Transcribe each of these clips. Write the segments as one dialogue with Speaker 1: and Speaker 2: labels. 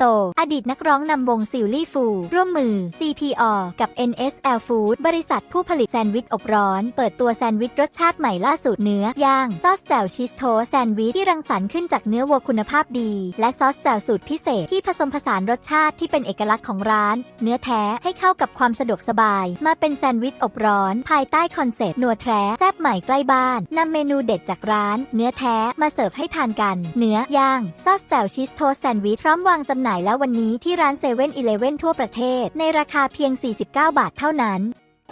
Speaker 1: โต อดีตนักร้องนำวงซิลลี่ฟู ร่วมมือ CPO กับ NSL Food บริษัทผู้ผลิตแซนด์วิชอบร้อน เปิดตัวแซนด์วิชรสชาติใหม่ล่าสุดเนื้อย่างซอสแจ่วชีสโทแซนด์วิชที่รังสรรค์ขึ้นจากเนื้อวัวคุณภาพดี และซอสแจ่วสูตรพิเศษที่ผสมผสานรสชาติที่เป็นเอกลักษณ์ของร้าน เนื้อแท้ให้เข้ากับความสะดวกสบาย มาเป็นแซนด์วิชอบร้อน ภายใต้คอนเซ็ปต์นัวแท้แซ่บใหม่ใกล้บ้านนำเมนูเด็ดจากร้าน เนื้อแท้มาเสิร์ฟให้ทานกัน เนื้อย่างซอสแจ่วชีสโทแซนด์วิชพร้อมวางจำหน่ายแล้ววันนี้ที่ร้านเซเว่นอีเลฟเว่นทั่วประเทศ ในราคาเพียง 49 บาทเท่านั้น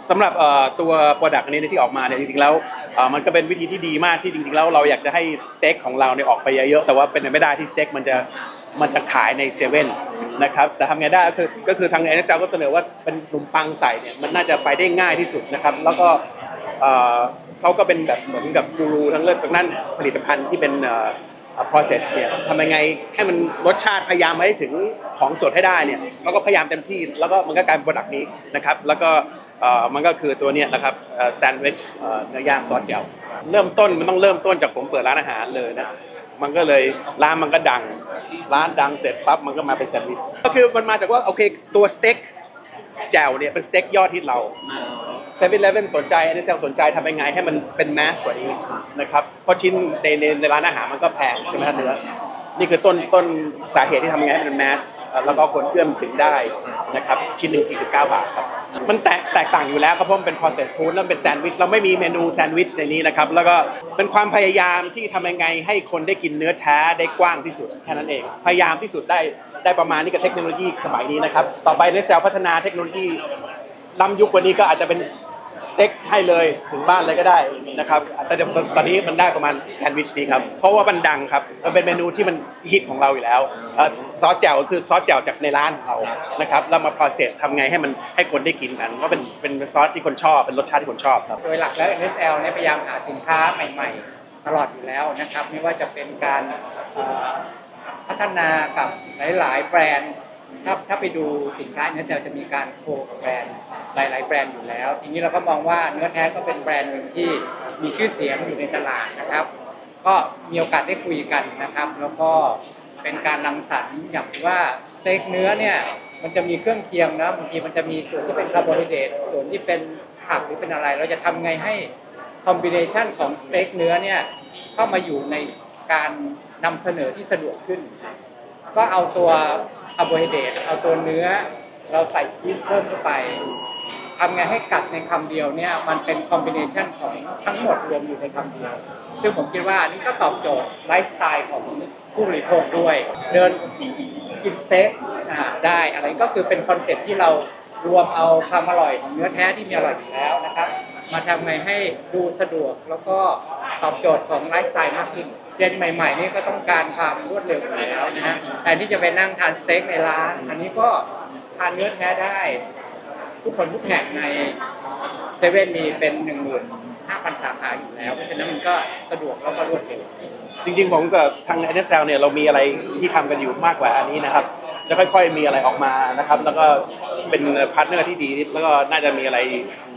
Speaker 2: สำหรับเอ่อตัวโปรดักต์อันนี้ที่ออกมาเนี่ยจริงๆแล้วเอ่อมันก็เป็นวิธีที่ดีมากที่จริงๆแล้วเราอยากจะให้สเต็กของเราเนี่ยออกไปเยอะๆแต่ว่าเป็นไปไม่ได้ที่สเต็กมันจะมันจะขายในเซเว่นนะครับแต่ทำไงได้ก็คือก็คือทาง n s l ก็เสนอว่าเป็นขนมปังใส่เนี่ยมันน่าจะไปได้ง่ายที่สุดนะครับแล้วก็เอ่อเขาก็เป็นแบบเหมือนกับกูรูทั้งเรื่องทางด้านผลิตภัณฑ์ที่เป็นเอ่อ process เนี่ยทำยังไงให้มันรสชาติพยายามให้ถึงของสดให้ได้เนี่ยเราก็พยายามเต็มที่ แล้วก็มันก็กลายเป็นโปรดักต์นี้นะครับ แล้วก็เออมันก็คือตัวเนี้ยนะครับแซนด์วิชเนื้อย่างซอสแจ่วเริ่มต้นมันต้องเริ่มต้นจากผมเปิดร้านอาหารเลยนะมันก็เลยร้านมันก็ดัง ร้านดังเสร็จปั๊บมันก็มาเป็นแซนด์วิชก็คือมันมาจากว่าโอเคตัวสเต็กแจ่วเนี่ยเป็นสเต็กยอดฮิตเรา เซเว่นเลเว่นสนใจอันนี้เซลสนใจทำยังไงให้มันเป็นแมสกว่านี้นะครับเพราะชิ้นในในในร้านอาหารมันก็แพงใช่ไหมครับเนื้อนี่คือต้นต้นสาเหตุที่ทำยังไงให้มันเป็นแมสแล้วก็คนเอื้อมถึงได้นะครับชิ้นหนึ่ง49 บาทครับมันแตกแตกต่างอยู่แล้วครับเพราะมันเป็น processed food แล้วเป็นแซนด์วิชเราไม่มีเมนูแซนด์วิชในนี้นะครับแล้วก็เป็นความพยายามที่ทำยังไงให้คนได้กินเนื้อแท้ได้กว้างที่สุดแค่นั้นเอง พยายามที่สุดได้ได้ประมาณนี้กับเทคโนโลยีสมัยนี้นะครับต่อไปในเซลพัฒนาเทคโนโลยีล้ำยุคกว่านี้ก็อาจจะเป็น สเต็กให้เลยถึงบ้านเลยก็ได้นะครับแต่เดี๋ยวตอนนี้มันได้ประมาณแซนด์วิชนี้ครับ เพราะว่ามันดังครับ มันเป็นเมนูที่มันฮิตของเราอยู่แล้วเอ่อซอสแจ่วก็คือซอสแจ่วจากในร้านของเรานะครับแล้วมา process ทำไงให้มันให้คนได้กินกันก็เป็นเป็นซอสที่คนชอบเป็นรสชาติที่คนชอบครับ
Speaker 3: โดยหลักแล้ว NSL เนี่ยพยายามหาสินค้าใหม่ ๆ ตลอดอยู่แล้วนะครับ ไม่ว่าจะเป็นการเอ่อพัฒนากับหลาย ๆ แบรนด์ ถ้าถ้าไปดูสินค้า NSL จะมีการโคกับแบรนด์หลาย ๆ แบรนด์อยู่แล้ว ทีนี้เราก็มองว่าเนื้อแท้ก็เป็นแบรนด์หนึ่งที่มีชื่อเสียงอยู่ในตลาดนะครับ ก็มีโอกาสได้คุยกันนะครับ แล้วก็เป็นการรังสรรค์อย่างว่าสเต็กเนื้อเนี่ยมันจะมีเครื่องเคียงนะบางทีมันจะมีส่วนที่เป็นคาร์โบไฮเดรตส่วนที่เป็นผักหรือเป็นอะไร เราจะทำไงให้คอมบิเนชันของสเต็กเนื้อเนี่ยเข้ามาอยู่ในการนำเสนอที่สะดวกขึ้น ก็เอาตัวาร์โบไฮเดรตเอาตัวเนื้อ เราใส่ชีสเพิ่มเข้าไปทำไงให้กัดในคำเดียวเนี่ยมันเป็นคอมบิเนชันของทั้งหมดรวมอยู่ในคำเดียว ซึ่งผมคิดว่าอันนี้ก็ตอบโจทย์ไลฟ์สไตล์ของผู้บริโภคด้วย เดินกินสเต็กได้อะไรก็คือเป็นคอนเซ็ปที่เรารวมเอาความอร่อยของเนื้อแท้ที่มีอร่อยอยู่แล้วนะครับ มาทำไงให้ดูสะดวกแล้วก็ตอบโจทย์ของไลฟ์สไตล์มากขึ้น เจนใหม่ ๆ นี่ก็ต้องการความรวดเร็วอยู่แล้วนะฮะแต่ที่จะไปนั่งทานสเต็กในร้าน อันนี้ก็ทานเนื้อแท้ได้ ทุกคนทุกแห่งในเซเว่นมีเป็นหนึ่งหมื่นห้าพันสาขาอยู่แล้ว เพราะฉะนั้นมันก็สะดวกแล้วก็รวดเร็ว
Speaker 2: จริงๆผมกับทาง NSL เนี่ยเรามีอะไรที่ทำกันอยู่มากกว่าอันนี้นะครับจะค่อยๆมีอะไรออกมานะครับ แล้วก็เป็นพาร์ทเนอร์ที่ดีแล้วก็น่าจะมีอะไร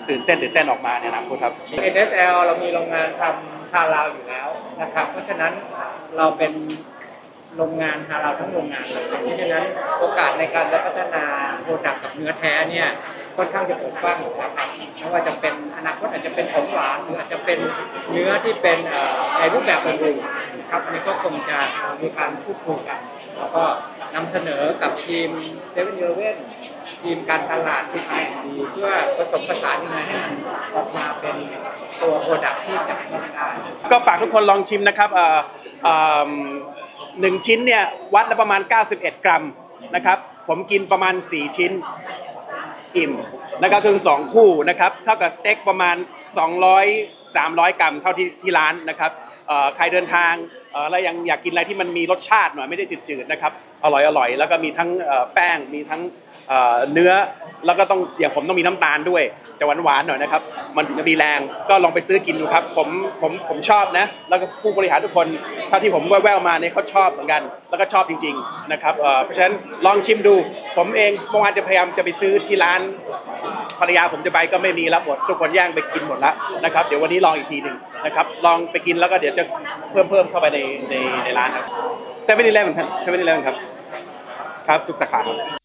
Speaker 2: ตื่นเต้นตื่นเต้นออกมาในอนาคตครับ
Speaker 3: NSL เรามีโรงงานทำ ฮาลาลอยู่แล้วนะครับ เพราะฉะนั้นเราเป็นโรงงานฮาลาลทั้งโรงงานเลยเพราะฉะนั้นโอกาสในการจะพัฒนาโปรดักต์กับเนื้อแท้เนี่ยค่อนข้างจะเปิดกว้างอยู่แล้วครับไม่ว่าจะเป็นอนาคตอาจจะเป็นของหวานหรืออาจจะเป็นเนื้อที่เป็นเอ่อในรูปแบบอื่นๆครับอันนี้ก็คงจะมีการพูดคุยกัน แล้วก็ นำเสนอกับทีมเซเว่นเ e เว่นทีมการตลาดที่ไอดีเพื่อผสมผสานยังไงให้มันออกมาเป็นตัวโปรดักที่จับต้องได้
Speaker 2: ก็ฝากทุกคนลองชิมนะครับเอ่อหนึ่งชิ้นเนี่ยวัดละประมาณ 91 กรัมนะครับ ผมกินประมาณ 4 ชิ้นอิ่มนะครับคือสองคู่นะครับ เท่ากับสเต็กประมาณ 200 300 กรัมเท่าที่ที่ร้านนะครับใครเดินทางแล้วยังอยากกินอะไรที่มันมีรสชาติหน่อยไม่ได้จืดๆนะครับอร่อยอร่อยแล้วก็มีทั้งแป้งมีทั้งเนื้อแล้วก็ต้องอย่างผมต้องมีน้ำตาลด้วยจะหวานๆหน่อยนะครับ มันถึงจะมีแรงก็ลองไปซื้อกินดูครับผมผมผมชอบนะ แล้วก็ผู้บริหารทุกคนเท่าที่ผมแว่วๆมาเนี่ยเขาชอบเหมือนกัน แล้วก็ชอบจริง ๆ นะครับเพราะฉะนั้นลองชิมดู ผมเองเมื่อวานจะพยายามจะไปซื้อที่ร้าน ภรรยาผมจะไปก็ไม่มีแล้วหมดทุกคนแย่งไปกินหมดแล้วนะครับเดี๋ยววันนี้ลองอีกทีหนึ่งนะครับลองไปกินแล้วก็เดี๋ยวจะเพิ่มเพิ่มเข้าไปในในในร้านครับเซเว่นอีเลฟเว่นครับเซเว่นอีเลฟเว่นครับครับทุกสาขาครับ